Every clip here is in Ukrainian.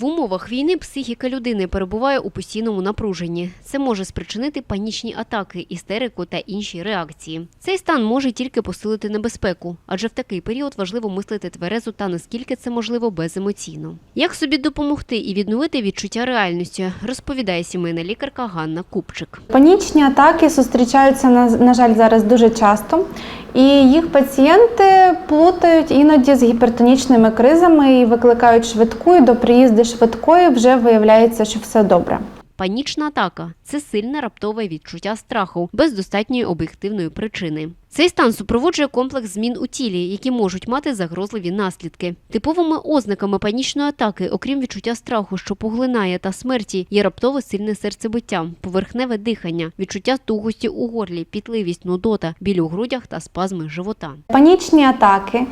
В умовах війни психіка людини перебуває у постійному напруженні. Це може спричинити панічні атаки, істерику та інші реакції. Цей стан може тільки посилити небезпеку, адже в такий період важливо мислити тверезо та наскільки це можливо беземоційно. Як собі допомогти і відновити відчуття реальності, розповідає сімейна лікарка Ганна Купчик. Панічні атаки зустрічаються на, жаль зараз дуже часто, і їх пацієнти плутають іноді з гіпертонічними кризами і викликають швидку. І до приїзду швидкої вже виявляється, що все добре. Панічна атака це сильне раптове відчуття страху без достатньої об'єктивної причини. Цей стан супроводжує комплекс змін у тілі, які можуть мати загрозливі наслідки. Типовими ознаками панічної атаки, окрім відчуття страху, що поглинає та смерті, є раптове сильне серцебиття, поверхневе дихання, відчуття тугості у горлі, пітливість, нудота, біль у грудях та спазми живота. Панічні атаки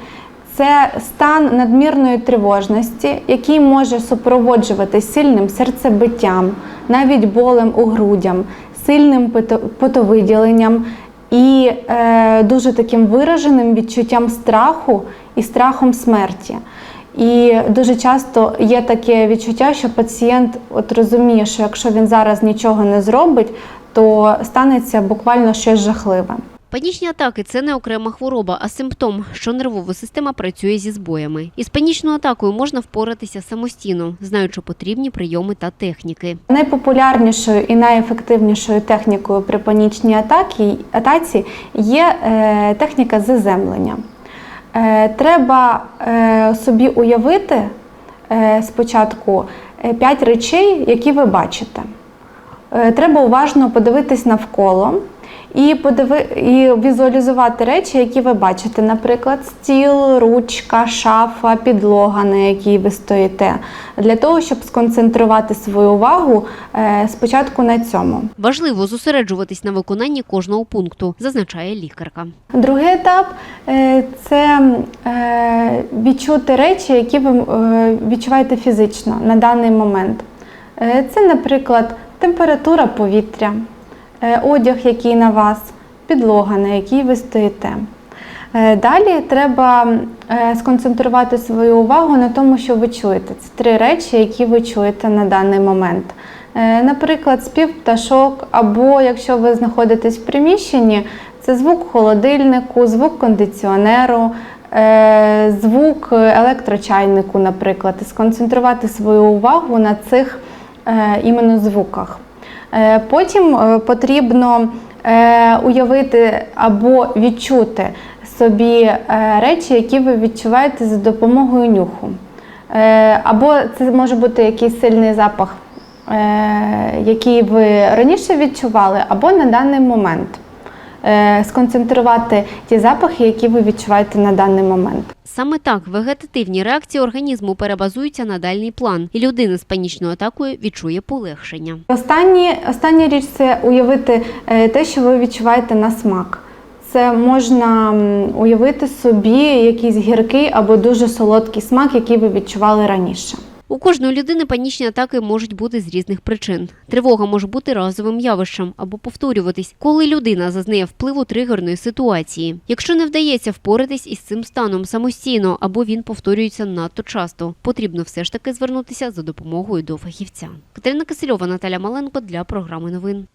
це стан надмірної тривожності, який може супроводжуватись сильним серцебиттям, навіть болем у грудям, сильним потовиділенням і е, дуже таким вираженим відчуттям страху і страхом смерті. І дуже часто є таке відчуття, що пацієнт от розуміє, що якщо він зараз нічого не зробить, то станеться буквально щось жахливе. Панічні атаки це не окрема хвороба, а симптом, що нервова система працює зі збоями. Із панічною атакою можна впоратися самостійно, знаючи потрібні прийоми та техніки. Найпопулярнішою і найефективнішою технікою при панічній атаці, атаці є е, техніка заземлення. Е, треба е, собі уявити спочатку п'ять речей, які ви бачите. Е, Треба уважно подивитись навколо і, подиви... і візуалізувати речі, які ви бачите. Наприклад, стіл, ручка, шафа, підлога, на якій ви стоїте, для того, щоб сконцентрувати свою увагу е, спочатку на цьому. Важливо зосереджуватись на виконанні кожного пункту, зазначає лікарка. Другий етап е, це відчути речі, які ви відчуваєте фізично на даний момент. Це, наприклад, температура повітря, е, одяг, який на вас, підлога, на якій ви стоїте. Е, Далі треба е, сконцентрувати свою увагу на тому, що ви чуєте. Це три речі, які ви чуєте на даний момент. Наприклад, спів пташок, або якщо ви знаходитесь в приміщенні, це звук холодильнику, звук кондиціонеру, звук електрочайнику, наприклад, і сконцентрувати свою увагу на цих іменно звуках. Е, Потім е, потрібно е, уявити або відчути собі е, речі, які ви відчуваєте за допомогою нюху. Е, Або це може бути якийсь сильний запах, е, який ви раніше відчували, або на даний момент. Е, Сконцентрувати ті запахи, які ви відчуваєте на даний момент. Саме так вегетативні реакції організму перебазуються на дальній план, і людина з панічною атакою відчує полегшення. Останні, остання річ це уявити е, те, що ви відчуваєте на смак. Це можна уявити собі якийсь гіркий або дуже солодкий смак, який ви відчували раніше. У кожної людини панічні атаки можуть бути з різних причин. Тривога може бути разовим явищем або повторюватись, коли людина зазнає впливу тригерної ситуації. Якщо не вдається впоратись із цим станом самостійно або він повторюється надто часто, потрібно все ж таки звернутися за допомогою до фахівця. Катерина Кисельова, Наталя Маленко для програми новин.